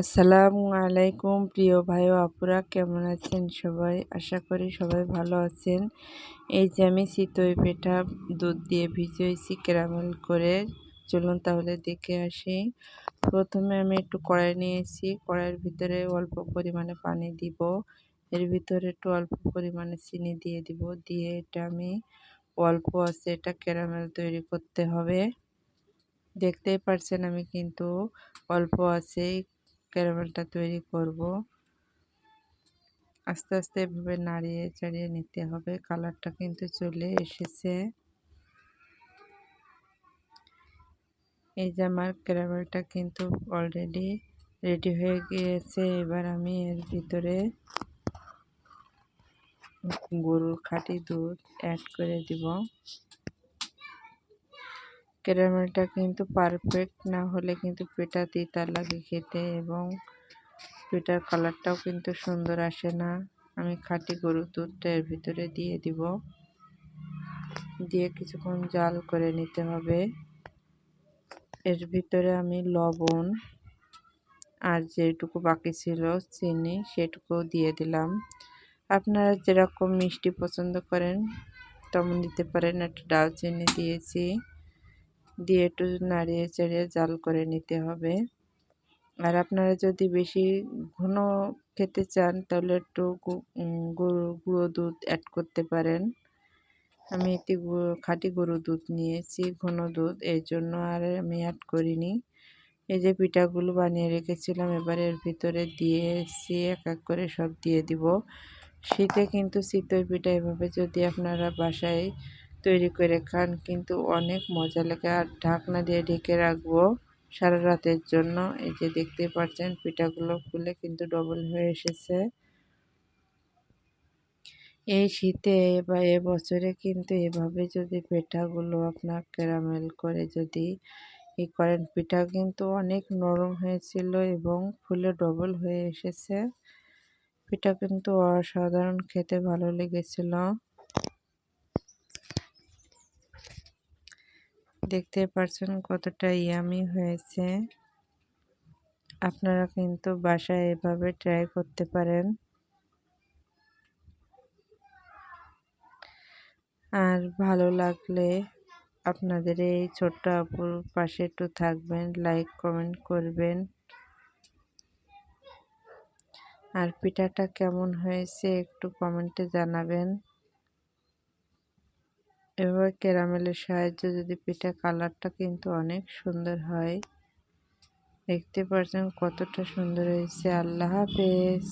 আসসালামু আলাইকুম প্রিয় ভাই ও আপুরা, কেমন আছেন সবাই? আশা করি সবাই ভালো আছেন। এই যে আমি চিতই পেঠা দুধ দিয়ে ভিজিয়েছি ক্যারামেল করে। চলুন তাহলে দেখে আসি। প্রথমে আমি একটু কড়াই নিয়েছি। কড়াইয়ের ভিতরে অল্প পরিমাণে পানি দিব। এর ভিতরে একটু অল্প পরিমাণে চিনি দিয়ে দিব। দিয়ে এটা আমি অল্প আছে এটা ক্যারামেল তৈরি করতে হবে। দেখতেই পারছেন আমি কিন্তু অল্প আছে। ক্যারামেলটা তৈরি করব। আস্তে আস্তে এভাবে নাড়িয়ে চাড়িয়ে নিতে হবে। কালারটা কিন্তু চলে এসেছে। এই যে আমার ক্যারামেলটা কিন্তু অলরেডি রেডি হয়ে গিয়েছে। এবার আমি এর ভিতরে গরুর খাঁটি দুধ অ্যাড করে দিব। ক্যারামেলটা কিন্তু পারফেক্ট না হলে কিন্তু পেটা তিতা লাগে খেতে এবং পেটার কালারটাও কিন্তু সুন্দর আসে না। আমি খাঁটি গরুর দুধটা এর ভিতরে দিয়ে দিব। দিয়ে কিছুক্ষণ জাল করে নিতে হবে। এর ভিতরে আমি লবণ আর যেটুকু বাকি ছিল, চিনি সেটুকুও দিয়ে দিলাম। আপনারা যেরকম মিষ্টি পছন্দ করেন, তেমন দিতে পারেন। একটা ডালচিনি দিয়েছি। দিয়ে একটু নাড়িয়ে চেড়ে জাল করে নিতে হবে। আর আপনারা যদি বেশি ঘন খেতে চান, তাহলে একটু গুঁড়ো দুধ অ্যাড করতে পারেন। আমি একটি খাঁটি গরু দুধ নিয়েছি, ঘন দুধ এই জন্য আর আমি অ্যাড করিনি। এই যে পিঠাগুলো বানিয়ে রেখেছিলাম, এবার এর ভিতরে দিয়েছি এক এক করে সব দিয়ে দিব। শীতে কিন্তু শীতের পিঠা এভাবে যদি আপনারা বাসায় তৈরি করে খান, কিন্তু অনেক মজা লাগে। আর ঢাকনা দিয়ে ঢেকে রাখব সারা রাতের জন্য। এই যে দেখতে পাচ্ছেন, পিঠাগুলো ফুলে কিন্তু ডবল হয়ে এসেছে। এই শীতে বা বছরে কিন্তু এভাবে যদি পিঠাগুলো আপনার ক্যারামেল করে যদি ই করেন, পিঠা কিন্তু অনেক নরম হয়েছিল এবং ফুলে ডবল হয়ে এসেছে। পিঠা কিন্তু অসাধারণ খেতে ভালো লেগেছিল। দেখতে পারছেন কতটা ইয়ামি হয়েছে। আপনারা কিন্তু বাসায় এভাবে ট্রাই করতে পারেন। আর ভালো লাগলে আপনাদের এই ছোট্ট আপুর পাশে একটু থাকবেন লাইক কমেন্ট করবেন। আর পিঠাটা কেমন হয়েছে একটু কমেন্টে জানাবেন। এভাবে ক্যারামেলের সাহায্যে যদি পিঠা কালারটা কিন্তু অনেক সুন্দর হয়। দেখতে পারছেন কতটা সুন্দর হয়েছে। আল্লাহ হাফেজ।